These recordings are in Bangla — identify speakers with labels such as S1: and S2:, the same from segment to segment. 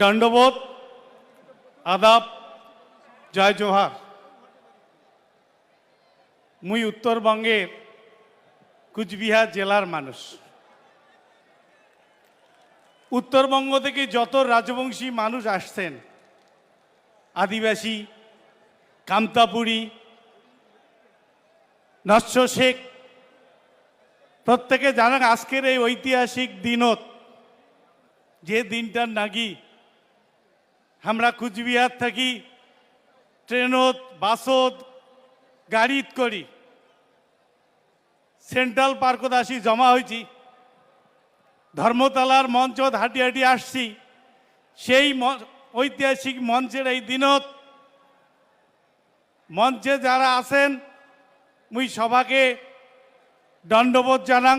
S1: দণ্ডবোধ, আদাব, জয় জোহার। মুই উত্তরবঙ্গের কুচবিহার জেলার মানুষ। উত্তরবঙ্গ থেকে যত রাজবংশী মানুষ আসছেন, আদিবাসী কামতাপুরী নস্য শেখ, প্রত্যেকে জানান আজকের এই ঐতিহাসিক দিনত যে দিনটার নাকি আমরা কুচবিহার থাকি, ট্রেনত, বাসত, গাড়িত করি। সেন্ট্রাল পার্কত আসি, জমা হয়েছি ধর্মতলার মঞ্চত হাঁটি হাঁটি আসছি। সেই ঐতিহাসিক মঞ্চের এই দিনত মঞ্চে যারা আছেন, মুই সভাকে দণ্ডবোধ জানাং,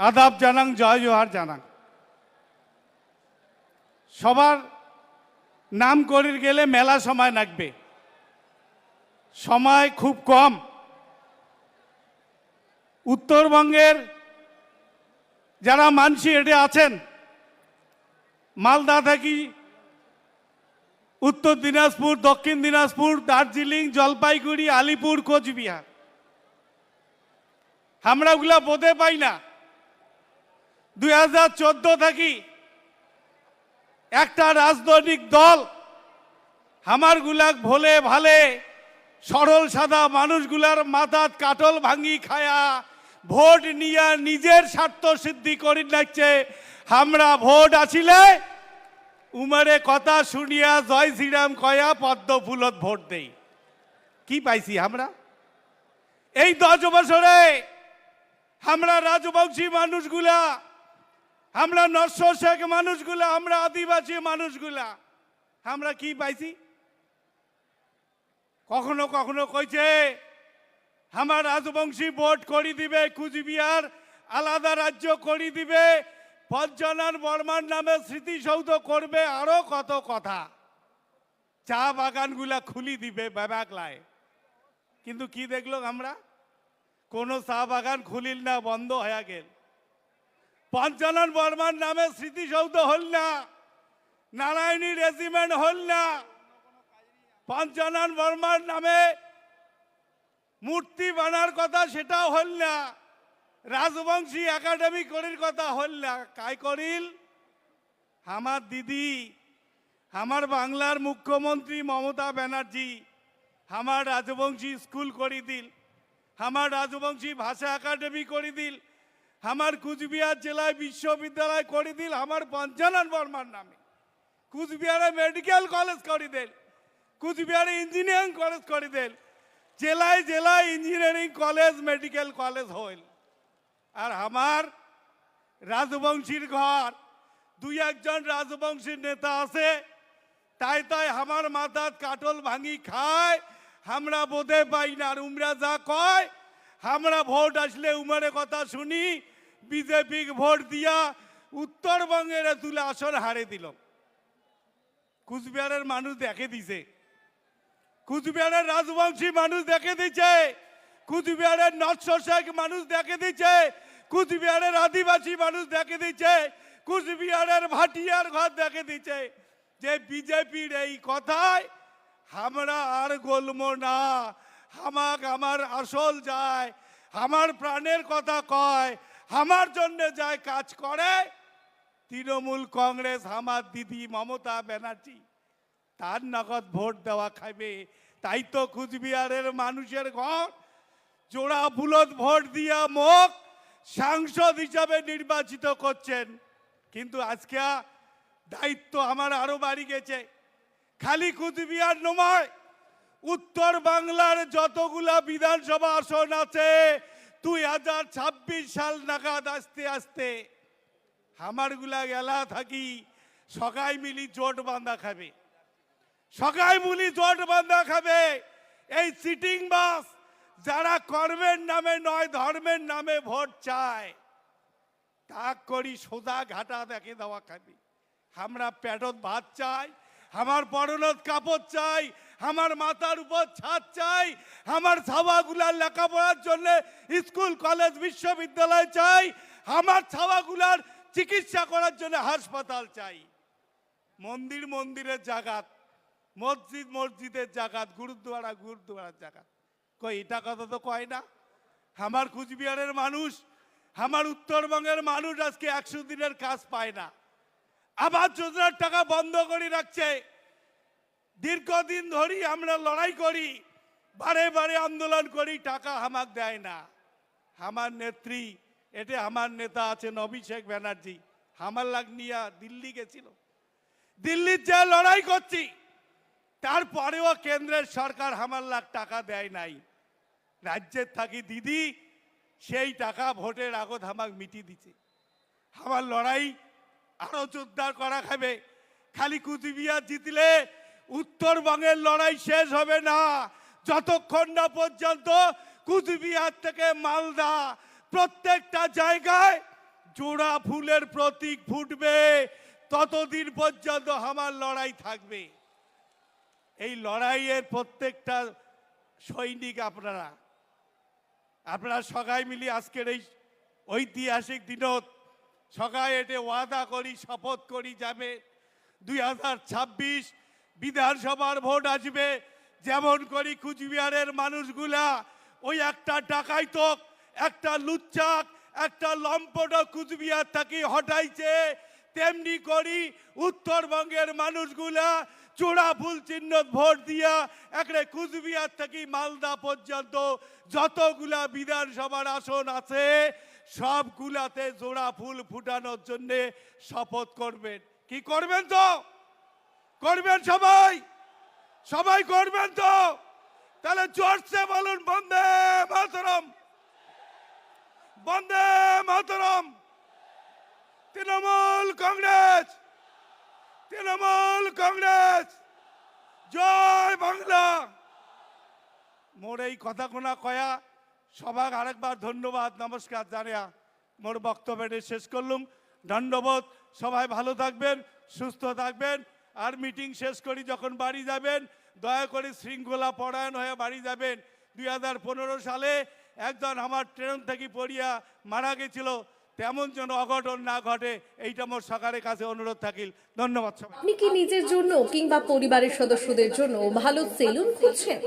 S1: আদাব জানাং, জয় জোহার জানাং। সবার নাম করির গেলে মেলা সময় লাগবে। সময় খুব কম। উত্তরবঙ্গের যারা মানসি এটে আছেন, মালদা থাকি, উত্তর দিনাজপুর, দক্ষিণ দিনাজপুর, দার্জিলিং, জলপাইগুড়ি, আলিপুর, কোচবিহার। আমরা ওগুলা বোধে পাই না। দুই হাজার চোদ্দ থাকি একটা রাজনৈতিক দল আমার গুলাক ভোলে ভালে, সরল সাদা মানুষগুলার মাথাত কাটল ভাঙি খায়া, ভোট নিয়া নিজের স্বার্থ সিদ্ধি করি লাগছে আমরা ভোট আসিলে উমারে কথা শুনিয়া জয় শ্রীরাম কয়া পদ্ম ফুলত ভোট দেই। কি পাইছি আমরা এই দশ বছরে আমরা রাজবংশী মানুষগুলা আমরা নস্য শেখ মানুষগুলা, আমরা আদিবাসী মানুষগুলা। আমরা কি পাইছি? কখনো কখনো কইছে, আমার রাজবংশী ভোট করি দিবে কুচবিহার, আলাদা রাজ্য করি দিবে পঞ্চনার বর্মার নামে স্মৃতিসৌধ করবে, আরও কত কথা। চা বাগানগুলা খুলি দিবে ব্যাবাকলায় কিন্তু কি দেখল আমরা? কোনো চা বাগান খুলিল না, বন্ধ হয়ে গেল। পঞ্চানন বর্মার নামে স্মৃতিসৌধ হল না, নারায়ণী রেজিমেন্ট হল না, পঞ্চানন বর্মার নামে মূর্তি বানার কথা সেটাও হল না, রাজবংশী একাডেমি করির কথা হল না। কাই করিল? আমার দিদি, আমার বাংলার মুখ্যমন্ত্রী মমতা ব্যানার্জি, আমার রাজবংশী স্কুল করি দিল আমার রাজবংশী ভাষা একাডেমি করি দিল আমার কুচবিহার জেলায় বিশ্ববিদ্যালয় করে দিল, আমার পঞ্চানন বর্মার নামে। কুচবিহারে মেডিকেল কলেজ করে দিল, কুচবিহারে ইঞ্জিনিয়ারিং কলেজ করে দিল, জেলায় জেলায় ইঞ্জিনিয়ারিং কলেজ মেডিকেল কলেজ হইল। আর আমার রাজবংশীর ঘর, দুই একজন রাজবংশীর নেতা আছে, তাই তাই আমার মাথাত কাটল ভাঙি খায়, আমরা বোধে পাই না আর উমরা যা কয় আমরা ভোট আসলে উমারে কথা শুনি বিজেপি ভোট দিয়া উত্তরবঙ্গের তুলে আসন হারে দিল কুচবিহারের মানুষ দেখে দিছে কুচবিহারের রাজবংশী মানুষ দেখে দিচ্ছে কুচবিহারের নৎস মানুষ দেখে দিচ্ছে কুচবিহারের আদিবাসী মানুষ দেখে দিচ্ছে কুচবিহারের ভাটিয়ার ঘর দেখে দিচ্ছে যে বিজেপির এই কথায় আমরা আর গলম না হামাক আমার আসল যায়, আমার প্রাণের কথা কয়, আমার জন্য যায় কাজ করে। তৃণমূল কংগ্রেস আমার দিদি, মমতা ব্যানার্জি, তার নগদ ভোট দেওয়া খাবে তাই তো কুচবিহারের মানুষের ঘর। জোড়া বুলত ভোট দিয়া মুখ সাংসদ হিসাবে নির্বাচিত করছেন। কিন্তু আজকে দায়িত্ব আমার আরও বাড়ি গেছে। খালি কুচবিহার নয় উত্তর বাংলার যতগুলা বিধানসভা আসন আছে, দুই হাজার ছাব্বিশ সাল নাগাদ আসতে আসতে আমারগুলা গেলা থাকি সকাই মিলি জোট বাঁধা খাবে। সকাই মিলি জোট বাঁধা খাবে। এই সিটিং বাস যারা কর্মের নামে নয়, ধর্মের নামে ভোট চায় তা করি সোজা ঘাটা দেখে দেওয়া খাবি। আমরা পেটত ভাত চাই, আমার পরনত কাপড় চাই আমার মাথার উপর ছাদ চাই, আমার ছাওয়াগুলার লেখাপড়ার জন্য স্কুল, কলেজ, বিশ্ববিদ্যালয় চাই, আমার ছাওয়াগুলার চিকিৎসা করার জন্য হাসপাতাল চাই। মন্দির মন্দিরের জাগাত, মসজিদ মসজিদের জাগাত, গুরুদ্বারা গুরুদ্বারার জাগাত। কই, এটা কথা তো কয় না? আমার কুচবিহারের মানুষ, আমার উত্তরবঙ্গের মানুষ আজকে একশো দিনের কাজ পায় না। আবার যোজনার টাকা বন্ধ করে রাখছে। দীর্ঘদিন ধরি আমরা লড়াই করি, বারে বারে আন্দোলন করি, টাকা হামাক দেয় না। আমার নেত্রী এতে আমার নেতা আছেন অভিষেক ব্যানার্জি হামার লাগ নিয়া দিল্লি গেছিল। দিল্লির যে লড়াই করছি তারপরেও কেন্দ্রের সরকার হামার লাখ টাকা দেয় নাই। রাজ্যের থাকি দিদি, সেই টাকা ভোটের আগত হামাক মিটি দিছে। আমার লড়াই আরও জোরদার করা খাবে খালি কুচবিহার জিতলে উত্তরবঙ্গের লড়াই শেষ হবে না। যতক্ষণ না পর্যন্ত কুচবিহার থেকে মালদা প্রত্যেকটা জায়গায় জোড়া ফুলের প্রতীক ফুটবে, ততদিন পর্যন্ত আমার লড়াই থাকবে। এই লড়াইয়ের প্রত্যেকটা সৈনিক আপনারা আপনারা সবাই মিলি আজকের এই ঐতিহাসিক দিনত সবাই এটে ওয়াদা করি, শপথ করি যাবে। দুই হাজার ছাব্বিশ বিধানসভার ভোট আসবে, যেমন করি কুচবিহারের মানুষগুলা, ওই একটা ডাকাইতক একটা লুচ্চাক, একটা লম্পট কুচবিহার থাকি হটাইছে, তেমনি করি উত্তরবঙ্গের মানুষগুলা চূড়া ফুল চিহ্ন ভোট দিয়া একরে কুচবিহার থেকে মালদা পর্যন্ত যতগুলা বিধানসভার আসন আছে, সবগুলাতে জোড়া ফুল ফুটানোর জন্যে শপথ করবেন। কি করবেন তো? করবেন সবাই? সবাই করবেন তো? তাহলে জোরসে বলুন, বন্দে মাতরম। বন্দে মাতরম। তৃণমূল কংগ্রেস। তৃণমূল কংগ্রেস। জয় বাংলা। মোর এই কথা কোনা কয়া সবাক আরেকবার ধন্যবাদ, নমস্কার জানিয়া মোর বক্তব্যটা শেষ করলুম। ধন্যবাদ সবাই ভালো থাকবেন, সুস্থ থাকবেন। আর মিটিং শেষ করি যখন বাড়ি যাবেন, দয়া করে শৃঙ্খলা পরায়ণ হয়ে বাড়ি যাবেন। দুই হাজার পনেরো সালে একজন আমার ট্রেন থেকে পড়িয়া মারা গেছিল। তেমন যেন অঘটন না ঘটে, এইটা আমার সরকারের কাছে অনুরোধ থাকিল। ধন্যবাদ সবাই
S2: আপনি কি নিজের জন্য কিংবা পরিবারের সদস্যদের জন্য ভালো সেলুন খুঁজছেন?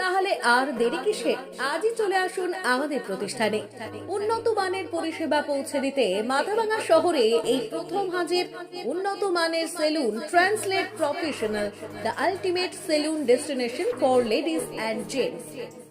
S2: তাহলে আর দেরি কিসে? আজই চলে আসুন আমাদের প্রতিষ্ঠানে। উন্নত মানের পরিষেবা পৌঁছে দিতে মাথাভাঙা শহরে এই প্রথম হাজির উন্নত মানের salon translate professional, the ultimate salon destination for ladies and gents.